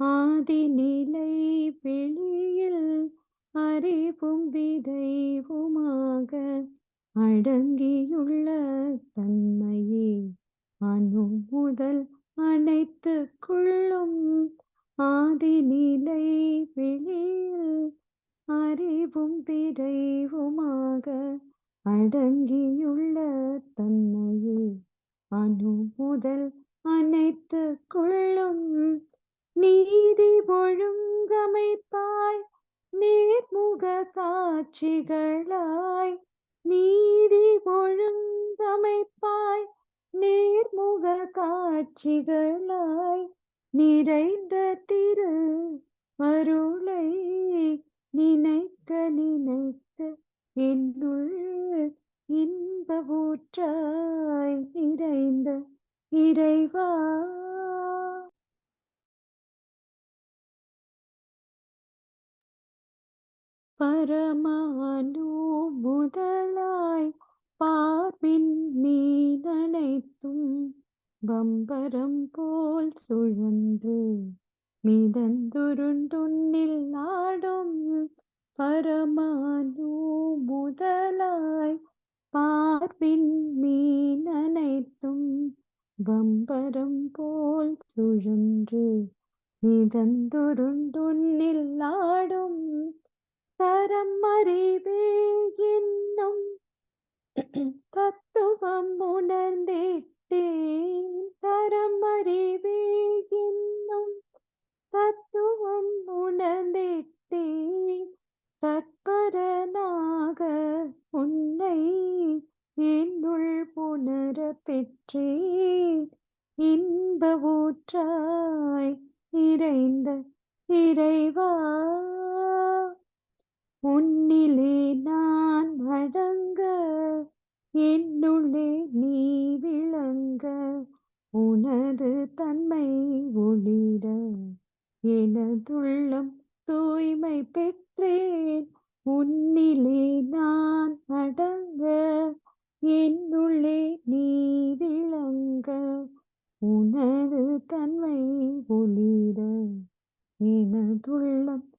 ஆதிநிலை வெளியில் அறிவும் விதைவுமாக அடங்கியுள்ள தன்மையே. அணு முதல் அனைத்துக்குள்ளும் ஆதிநிலை வெளியில் அறிவும் விரைவுமாக அடங்கியுள்ள தன்மையே. அணு முதல் அனைத்துக்குள்ளும் நீதி ஒழுங்கமைப்பாய் நேர்முக காட்சிகளாய் நீதி ஒழுங்கமைப்பாய் நேர்முக காட்சிகளாய். நிறைந்த திரு அருளை நினைக்க நினைக்க என்னுள் இன்ப ஊற்றாய் நிறைந்த இறைவா. பரமானு முதலாய் பார்வின் மீனனைத்தும் பம்பரம் போல் சுழன்று மிதந்துருண்டுண்ணில் நாடும் பரமானு முதலாய் பார்வின் மீனனைத்தும் பம்பரம் போல் சுழன்று மிதந்துருண்டுண்ணில் நாடும் தரம் அறிவே என்னும் தத்துவம் உணர்ந்திட்டேன். தரம் அறிவே என்னும் தத்துவம் உணர்ந்திட்டேன். தற்பரனாக உன்னை என்னுள் புணர பெற்றேன். இன்ப ஊற்றாய் நிறைந்த இறைவா உன்னிலே நான் அடங்க என்னுள்ளே நீ விளங்க உனது தன்மை ஒளிர. எனதுள்ளம் தூய்மை பெற்றேன் உன்னிலே நான் அடங்க என்னுள்ளே நீ விளங்க உனது தன்மை ஒளிர. எனதுள்ளம்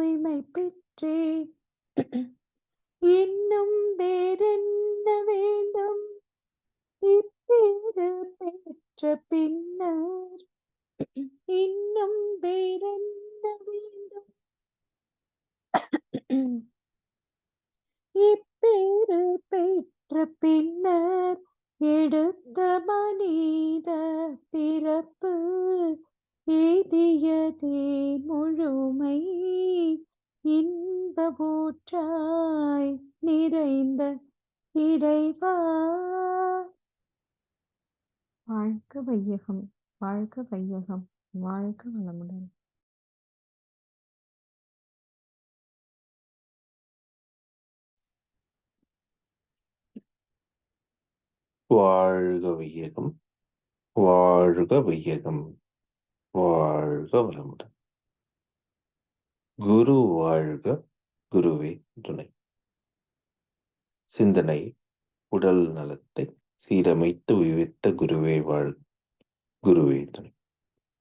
தூய்மை பெற்றேன் இன்னும் வேறென்ன வேண்டும்? இப்பேறு பெற்ற பின்னர். இன்னும் வேறென்ன வேண்டும்? இப்பேறு பெற்ற பின்னர் எடுத்த மனித பிறப்பு. எய்தியதே முழுமை இன்ப ஊற்றாய் நிறைந்த இறைவா. வாழ்க வையகம் வாழ்க வையகம் வாழ்க வளமுடன். வாழ்க வையகம் வாழ்க வையகம். வாழ்க வளமுடன். குரு வாழ்க குருவே துணை. சிந்தனை உடல் நலத்தை சீரமைத்து விவித்த குருவே வாழ் குருவே துணை.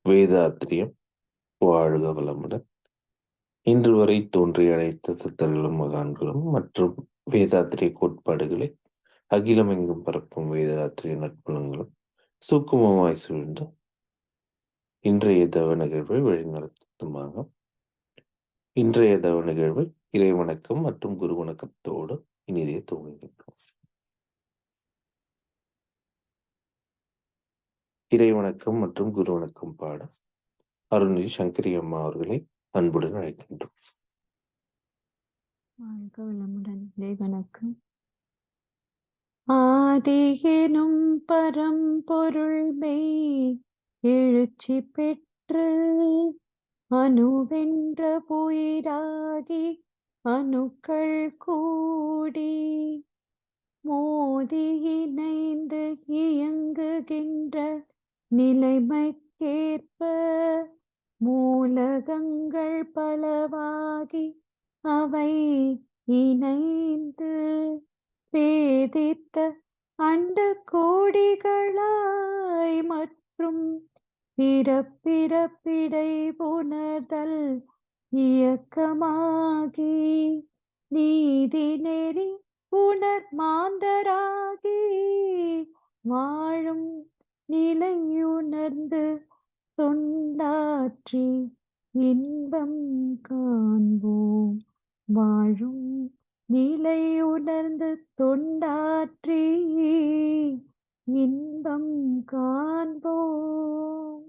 வேதாத்திரியம் வாழ்க வளமுடன். இன்று வரை தோன்றிய அனைத்து சித்தர்களும் மகான்களும் மற்றும் வேதாத்திரிய கோட்பாடுகளை அகிலமெங்கும் பரப்பும் வேதாத்திரிய நட்புலங்களும் சுக்குமமாய் சூழ்ந்து இன்றைய தவ நிகழ்வை வழிநடத்துமாக. இன்றைய தவ நிகழ்வை இறைவணக்கம் மற்றும் குரு வணக்கத்தோடு இனிதே துவங்குகின்றோம். இறைவணக்கம் மற்றும் குரு வணக்கம் பாட அருணி சங்கரி அம்மா அவர்களை அன்புடன் அழைக்கின்றோம். வாழ்க வணக்கம் பரம்பொருள் மெய் எழுச்சி பெற்று அணுவென்ற புயிராகி அணுக்கள் கூடி மோதி இணைந்து இயங்குகின்ற நிலைமைக்கேற்ப மூலகங்கள் பலவாகி அவை இணைந்து பேதித்த அண்ட கோடிகளாய் மற்றும் பிறப்பிறப்பிடை புணர்தல் இயக்கமாகி நீதி நெறி உணர் மாந்தராகி வாழும் நிலையுணர்ந்து தொண்டாற்றி இன்பம் காண்போம். வாழும் நிலையுணர்ந்து தொண்டாற்றி இன்பம் காண்போம்.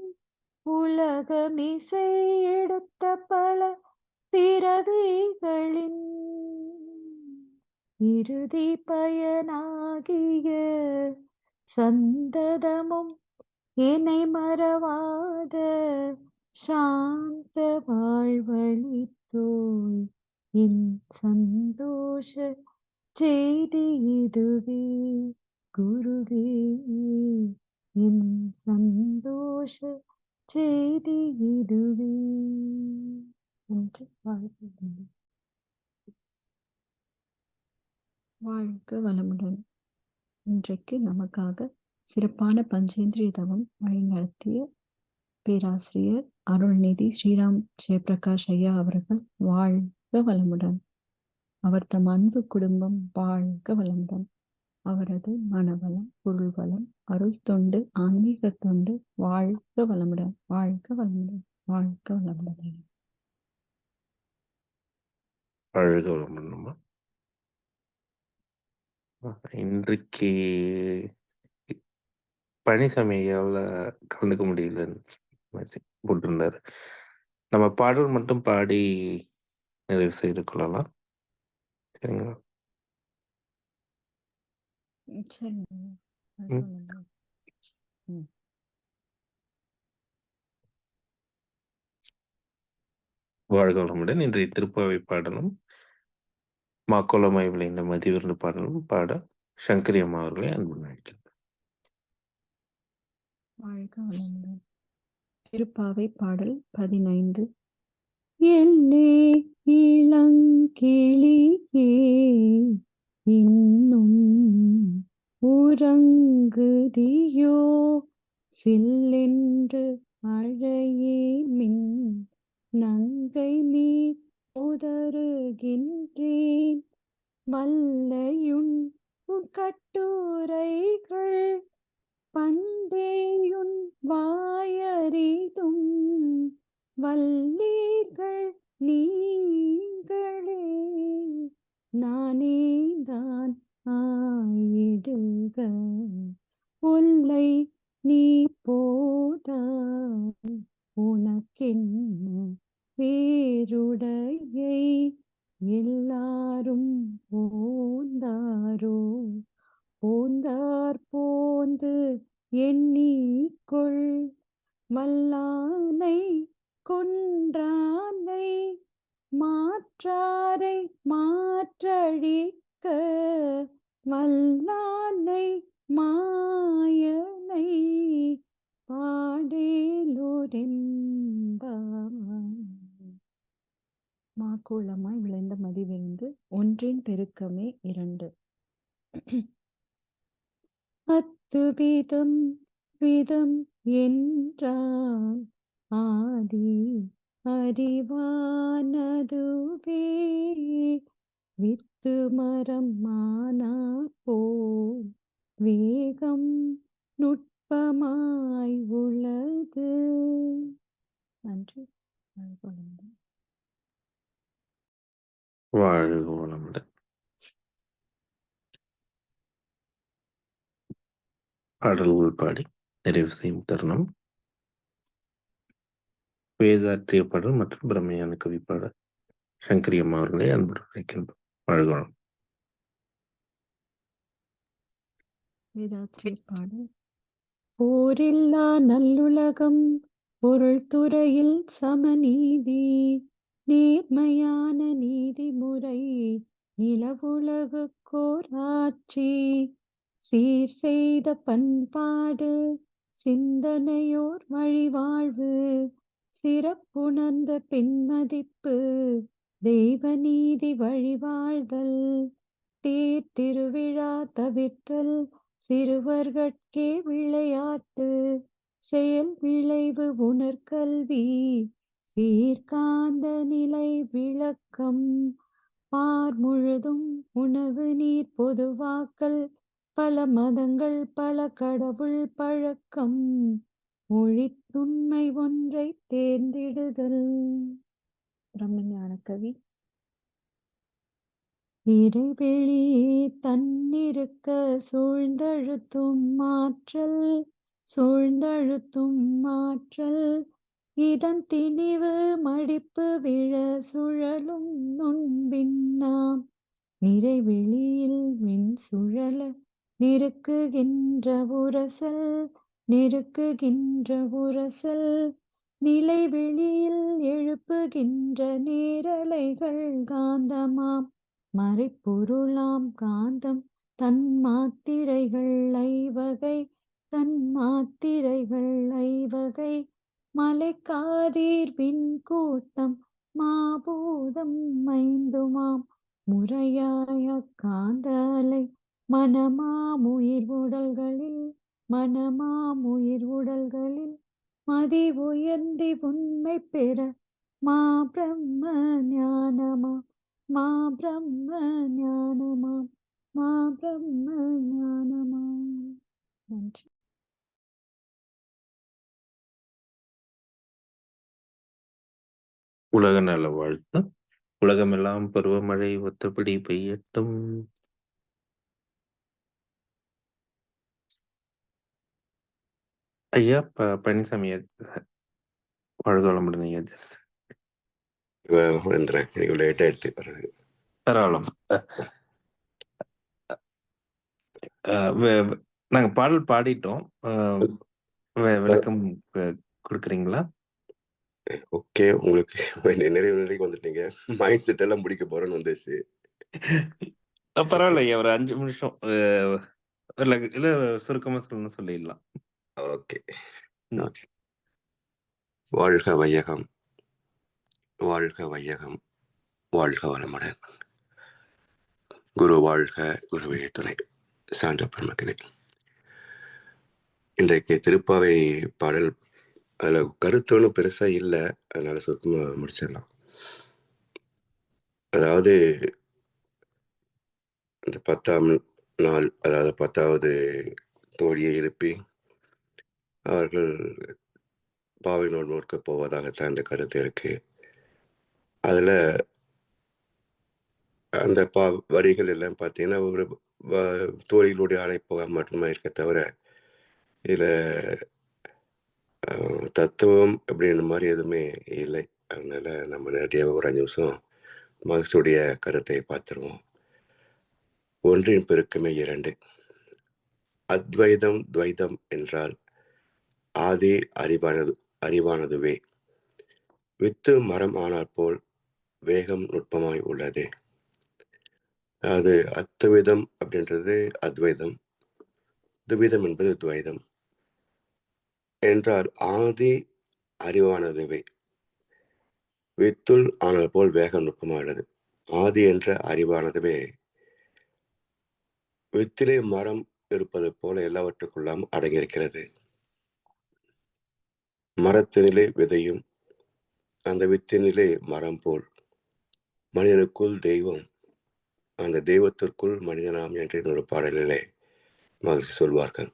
உலகமிசை எடுத்த பல பிறவிகளின் இறுதி பயனாகிய சந்ததமும் என்னை மறவாத சாந்த வாழ்வழித்தோய் என் சந்தோஷ செய்தி இதுவே. குருவே என் சந்தோஷ செய்தி இதுவே. என்று வாழ்த்துகிறேன் வாழ்க வளமுடன். இன்றைக்கு நமக்காக சிறப்பான பஞ்சேந்திரிய தவம் வழிநடத்திய பேராசிரியர் அருள்நிதி ஸ்ரீராம் ஜெயபிரகாஷ் ஐயா அவர்கள் வாழ்க வளமுடன். அவர் தம் அன்பு குடும்பம் வாழ்க வளமுடன். அவரது மனவளம் பொருள் வளம் அருள் தொண்டு ஆன்மீக தொண்டு வாழ்க வளமுடன் வாழ்க வளமுடன் வாழ்க வளமுடன். வாழ்க வளமுடன்மா? இன்றைக்கு பணி ஐயாவில் கலந்துக்க முடியலன்னு போட்டிருந்தாரு. நம்ம பாடல் மட்டும் பாடி நிறைவு செய்து கொள்ளலாம். சரிங்களா? சரிங்க. வாழ்க வளமுடன். இன்றைய திருப்பாவை பாடலும் மாக்கோலமாய் விளைந்த மதிவிருந்து பாடலும் பாட சங்கரி அம்மா அவர்களை அன்புடன் அழைக்கிறேன் வாழ்க வளமுடன். திருப்பாவை பாடல் பதினைந்து. எல்லே இளங்கிளியே இன்னும் உறங்குதியோ சில்லென்று அழையே மின். நங்கை நீ உதறுகின்றேன் வல்லையுன் கட்டுரைகள் பண்டேயுன் வாயறிதும். வல்ல அழிக்க மல்லானை மாயனை பாடேலோரென்பாவாய் மாக்கோளமாய் விளைந்த மதிவிருந்து ஒன்றின் பெருக்கமே இரண்டு. அத்து விதம் விதம் என்றால் ஆதி அறிவானதுவே வித்து மரம் மானா போ. வேகம் நுட்பமாய் உள்ளது. நன்றி. வாழ்க வளமுடன். பாடல்கள் பாடி நிறைவு செய்யும் தருணம். வேதாற்றிய பாடல் மற்றும் பிரம்மையான கவி பாடல். சங்கரி அவர்களை அன்புடன் அழைக்கின்றோம். பழகணும் போரில்லா நல்லுலகம் பொருள் துறையில் சமநீதி நேர்மையான நீதிமுறை நிலவுலகுக்கோர் ஆட்சி சீர் செய்த பண்பாடு சிந்தனையோர் வழிவாழ்வு சிறப்புணர்ந்த பின்மதிப்பு தெய்வ நீதி வழிவாழ்தல் தேர் திருவிழா தவிர்த்தல் சிறுவர்கட்கே விளையாட்டு செயல் விளைவு உணர்கல்வி சீர்காந்த நிலை விளக்கம் பார் முழுதும் உணவு நீர் பொதுவாக்கல் பல மதங்கள் பல கடவுள் பழக்கம் மொழித்துண்மை ஒன்றை தேர்ந்திடுதல். பிரம்மஞான கவி இறைவெளியே தன்னிருக்க சூழ்ந்தழுத்தும் மாற்றல் சூழ்ந்தழுத்தும் மாற்றல். இதன் திணிவு மடிப்பு விழ சுழலும் நுண்பின்னாம் நிறைவெளியில் மின் சுழல நெருக்குகின்ற உரசல் நெருக்குகின்ற உரசல். நிலை வெளியில் எழுப்புகின்ற நேரலைகள் காந்தமாம். மறைப்பொருளாம் காந்தம் தன் மாத்திரைகள் ஐவகை தன் மாத்திரைகள் ஐவகை. மலைக்காதீர் பின் கூட்டம் மாபூதம் ஐந்துமாம். முறையாய காந்த அலை மனமாம் உயிர் உடல்களில் மனமாம் உயிர் உடல்களில் மதி உயர்ந்தி உண்மை பெற மா பிரம்ம ஞானமா மா பிரம்ம ஞானமாம் மா பிரம்ம ஞானமாம் நன்றி. உலக நல வாழ்த்து உலகமெல்லாம் பருவமழை ஒத்தபடி பெய்யட்டும். ஐயா ப பழனிசாமி ஐயா, வாழ்க வளமுடன் ஐயா ஜஸ் வந்துடுறேன் எனக்கு லேட்டாக எடுத்து வர்றது. பரவாயில்ல. அஹ் வே- வே- நாங்க பாடல் பாடிட்டோம். விளக்கம் கொடுக்குறீங்களா? ஓகே. உங்களுக்கு நிறைய நிலைக்கு வந்துட்டீங்க. மைண்ட் செட் எல்லாம் முடிக்க போறேன்னு வந்துச்சு. பரவாயில்ல ஒரு அஞ்சு நிமிஷம். இல்ல இல்ல சுருக்கமா சொல்லணும்னு சொல்லிடலாம். ஓகே ஓகே வாழ்க வையகம் வாழ்க வையகம் வாழ்க வளமுடன் குரு வாழ்க குருவே துணை சான்ற பெருமக்களே இன்றைக்கு திருப்பாவை பாடல். அதில் கருத்து ஒன்றும் பெருசாக இல்லை. அதனால சுருக்கமாக முடிச்சிடலாம். அதாவது இந்த பத்தாம் நாள் அதாவது பத்தாவது தோழியை எழுப்பி அவர்கள் பாவை நோல் நோக்க போவதாகத்தான் இந்த கருத்து இருக்கு. அதில் அந்த பா வரிகள் எல்லாம் பார்த்தீங்கன்னா ஒரு வ- தோழிகளுடைய அழைப்பாக மட்டுமே இருக்க தவிர இதில் தத்துவம் அப்படின்ற மாதிரி எதுவுமே இல்லை. அதனால நம்ம நேரடியாக ஒரு அஞ்சு நிமிஷம் மகசுடைய கருத்தை பார்த்துருவோம். ஒன்றின் பெருக்கமே இரண்டு. அத்வைதம் துவைதம் என்றால் ஆதி அறிவானது அறிவானதுவே. வித்து மரம் ஆனாற்போல் வேகம் நுட்பமாய் உள்ளது. அது அத்துவிதம் அப்படின்றது அத்வைதம். துவிதம் என்பது துவைதம். என்றால் ஆதி அறிவானதுவே. வித்துள் ஆனால் போல் வேகம் நுட்பமானது ஆதி என்ற அறிவானதுவே. வித்திலே மரம் இருப்பது போல எல்லாவற்றுக்குள்ளாம் அடங்கியிருக்கிறது. மரத்தினிலே விதையும் அந்த வித்தினிலே மரம் போல். மனிதனுக்குள் தெய்வம் அந்த தெய்வத்திற்குள் மனிதனாம் என்ற இன்னொரு பாடலிலே மகிழ்ச்சி சொல்வார்கள்.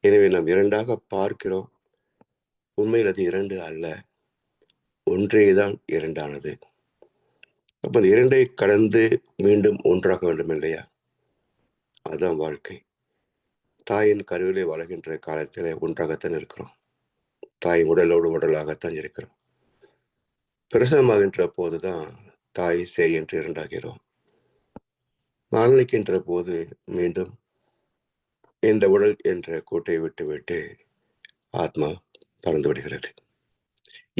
எனவே நாம் இரண்டாக பார்க்கிறோம். உண்மையில் அது இரண்டு அல்ல ஒன்றே தான் இரண்டானது. அப்ப அந்த இரண்டை கடந்து மீண்டும் ஒன்றாக வேண்டும் இல்லையா? அதுதான் வாழ்க்கை. தாயின் கருவிலே வளர்கின்ற காலத்திலே ஒன்றாகத்தான் இருக்கிறோம். தாய் உடலோடு உடலாகத்தான் இருக்கிறோம். பிரசனமாகின்ற போதுதான் தாய் சே என்று இரண்டாகிறோம். மரணிக்கின்ற போது மீண்டும் இந்த உடல் என்ற கூட்டை விட்டு விட்டு ஆத்மா பறந்து விடுகிறது.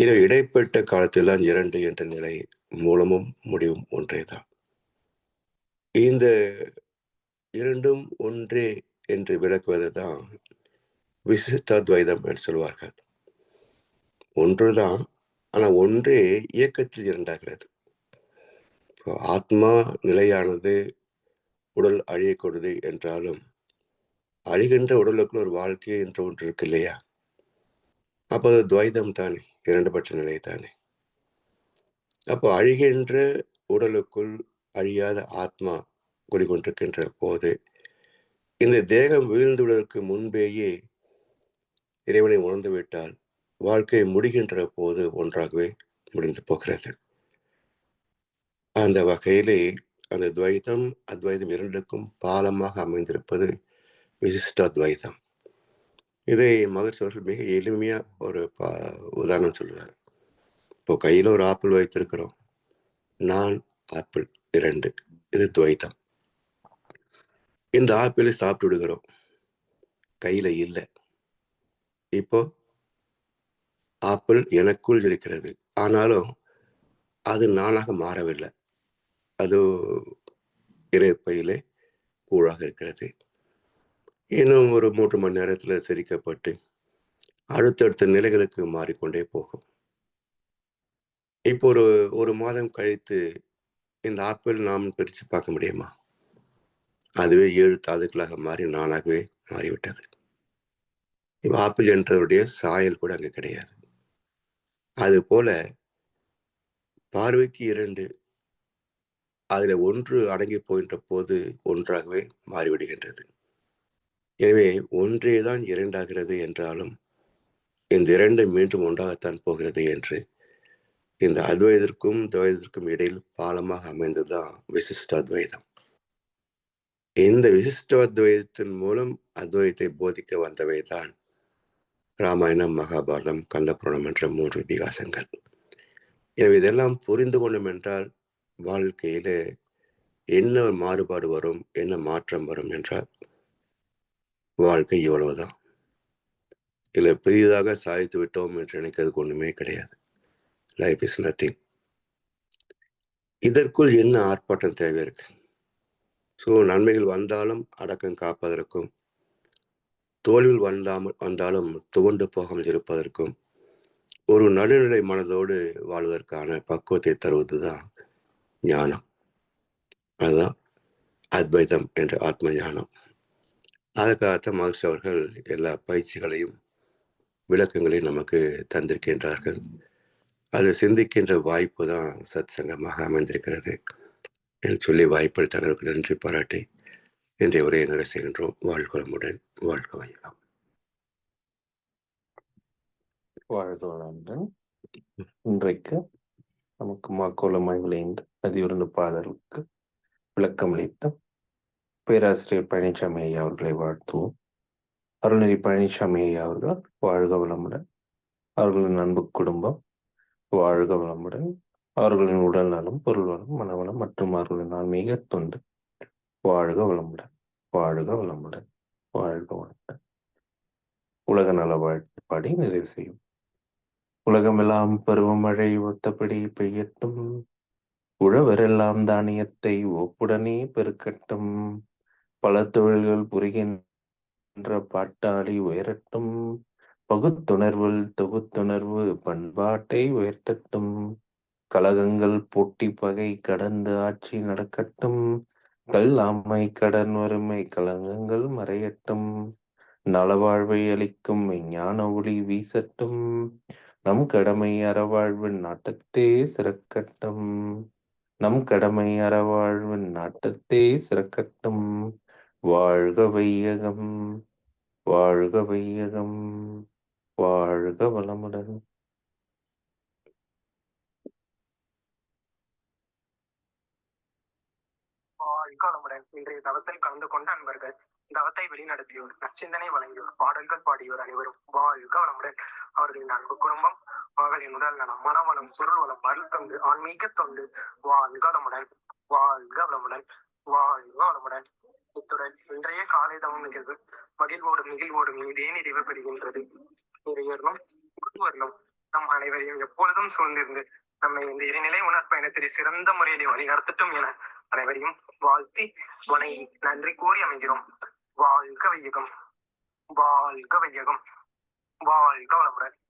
எனவே இடைப்பட்ட காலத்தில்தான் இரண்டு என்ற நிலை மூலமும் முடிவும் ஒன்றே தான் இந்த இரண்டும் ஒன்றே என்று விளக்குவது தான் விசிஷ்டாத்வைதம் என்று சொல்வார்கள். ஒன்றுதான் ஆனா ஒன்றே இயக்கத்தில் இரண்டாகிறது. இப்போ ஆத்மா நிலையானது உடல் அழியக்கூடாது என்றாலும் அழிகின்ற உடலுக்குள் ஒரு வாழ்க்கை என்று ஒன்று இருக்கு இல்லையா? அப்போ அது துவைதம் தானே இரண்டுபட்ட நிலை தானே. அப்போ அழிகின்ற உடலுக்குள் அழியாத ஆத்மா குடிகொண்டிருக்கின்ற போது இந்த தேகம் வீழ்ந்துவிடுவதற்கு முன்பேயே இறைவனை உணர்ந்து விட்டால் வாழ்க்கை முடிகின்ற போது ஒன்றாகவே முடிந்து போகிறது. அந்த வகையிலே அந்த துவைதம் அத்வைதம் இரண்டுக்கும் பாலமாக அமைந்திருப்பது விசிஷ்ட அத்வைதம் இதை மகர்ஷி அவர்கள் மிக எளிமையாக ஒரு பா உதாரணம் சொல்லுவார். இப்போ கையில் ஒரு ஆப்பிள் வைத்திருக்கிறோம். நான் ஆப்பிள் இரண்டு. இது துவைதம் இந்த ஆப்பிளை சாப்பிட்டு விடுகிறோம். கையில் இல்லை. இப்போ ஆப்பிள் எனக்குள் இருக்கிறது. ஆனாலும் அது நானாக மாறவில்லை. அது இறைப்பையிலே கூழாக இருக்கிறது. இன்னும் ஒரு மூன்று மணி நேரத்தில் செரிக்கப்பட்டு அடுத்தடுத்த நிலைகளுக்கு மாறிக்கொண்டே போகும். இப்போ ஒரு ஒரு மாதம் கழித்து இந்த ஆப்பிள் நாம் பிரித்து பார்க்க முடியுமா? அதுவே ஏழு தாதுக்களாக மாறி நானாகவே மாறிவிட்டது. இப்போ ஆப்பிள் என்றவருடைய சாயல் கூட அங்கே கிடையாது. அதுபோல பார்வைக்கு இரண்டு அதில் ஒன்று அடங்கி போகின்ற போது ஒன்றாகவே மாறிவிடுகின்றது. எனவே ஒன்றே தான் இரண்டாகிறது என்றாலும் இந்த இரண்டு மீண்டும் ஒன்றாகத்தான் போகிறது என்று இந்த அத்வைதற்கும் துவைதற்கும் இடையில் பாலமாக அமைந்ததுதான் விசிஷ்ட அத்வைதம் இந்த விசிஷ்ட அத்வைதத்தின் மூலம் அத்வைத்தை போதிக்க வந்தவை தான் ராமாயணம் மகாபாரதம் கந்தபுராணம் என்ற மூன்று இதிகாசங்கள். எனவே இதெல்லாம் புரிந்து கொண்டோம் என்றால் வாழ்க்கையில என்ன மாறுபாடு வரும் என்ன மாற்றம் வரும் என்றால் வாழ்க்கை இவ்வளவுதான். இதில் பெரியதாக சாதித்து விட்டோம் என்று நினைக்கிறதுக்கு ஒண்ணுமே கிடையாது. லைஃப் இஸ் நத்திங் இதற்குள் என்ன ஆர்ப்பாட்டம் தேவை இருக்கு? ஸோ நன்மைகள் வந்தாலும் அடக்கம் காப்பதற்கும் தோல்வியில் வந்தாமல் வந்தாலும் துவண்டு போகாமல் இருப்பதற்கும் ஒரு நடுநிலை மனதோடு வாழ்வதற்கான பக்குவத்தை தருவதுதான் ஞானம். அதுதான் அத்வைதம் என்ற ஆத்ம ஞானம். அதற்காகத்தான் மகர்ஷி அவர்கள் எல்லா பயிற்சிகளையும் விளக்கங்களையும் நமக்கு தந்திருக்கின்றார்கள். அது சிந்திக்கின்ற வாய்ப்பு தான் சத் சங்கமாக அமைந்திருக்கிறது. என்று சொல்லி வாய்ப்பளித்தவர்களுக்கு நன்றி பாராட்டி இன்றைய உரையை நிறைவு செய்கின்றோம். வாழ்வளமுடன் வாழ்க வையகம். இன்றைக்கு நமக்கு மாக்கோலமாய் விளைந்த பதிவிருந்த பாதலுக்கு விளக்கம் அளித்த பேராசிரியர் பழனிசாமி ஐயா அவர்களை வாழ்த்துவோம். அருள்நெறி பழனிசாமி ஐயா அவர்கள் வாழ்க வளமுடன். அவர்களின் அன்பு குடும்பம் வாழ்க வளமுடன். அவர்களின் உடல் நலம் பொருள் வளம் மனவளம் மற்றும் அவர்களின் ஆன்மீக தொண்டு. வாழ்க வளமுடன் வாழ்க வளமுடன் வாழ்க வளமுடன். உலக நல வாழ்த்து பாடி நிறைவு செய்யும். உலகமெல்லாம் பருவமழை ஒத்தபடி பெய்யட்டும். உழவரெல்லாம் தானியத்தை ஒப்புடனே பெருக்கட்டும். பல தொழில்கள் புரிகின்ற பாட்டாளி உயரட்டும். பகுத்துணர்வில் தொகுத்துணர்வு பண்பாட்டை உயர்த்தட்டும். கழகங்கள் போட்டி பகை கடந்து ஆட்சி நடக்கட்டும். கல்லாமை கடன் வறுமை கலங்கங்கள் மறையட்டும். நலவாழ்வை அளிக்கும் ஞான ஒளி வீசட்டும். நம் கடமை அறவாழ்வின் நாட்டத்தே சிறக்கட்டும். நம் கடமை அறவாழ்வின் நாட்டத்தே சிறக்கட்டும். வாழ்க வையகம் வாழ்க வையகம் வாழ்க வளமுடன். இன்றைய தவத்தில் கலந்து கொண்ட அன்பர்கள் தவத்தை வெளிநடத்தியோர் நச்சிந்தனை வழங்கியோர் பாடல்கள் பாடியோர் அனைவரும் வாழ்க வளமுடன். அவர்களின் அன்பு குடும்பம் மகளின் உடல் நலம் மனவளம் பொருள் வளம் அருள் தொண்டு ஆன்மீக தொண்டு வாழ்க வளமுடன் வாழ்க வளமுடன் வாழ்க வளமுடன். இத்துடன் இன்றைய காலை தவம் நிகழ்வு மகிழ்வோடும் நிகழ்வோடும் இதே நிறைவு பெறுகின்றது. இறையர்களும் குருவர்களும் நம் அனைவரையும் எப்பொழுதும் சூழ்ந்திருந்து நம்மை இந்த இறைநிலை உணர்ப்பயணத்தில் சிறந்த முறையிலே வழிநடத்தட்டும் என அனைவரையும் வாழ்த்தி வணங்கி நன்றி கூறி அமைகிறோம். வாழ்க வையகம். வாழ்க வையகம். வாழ்க வளமுடன்.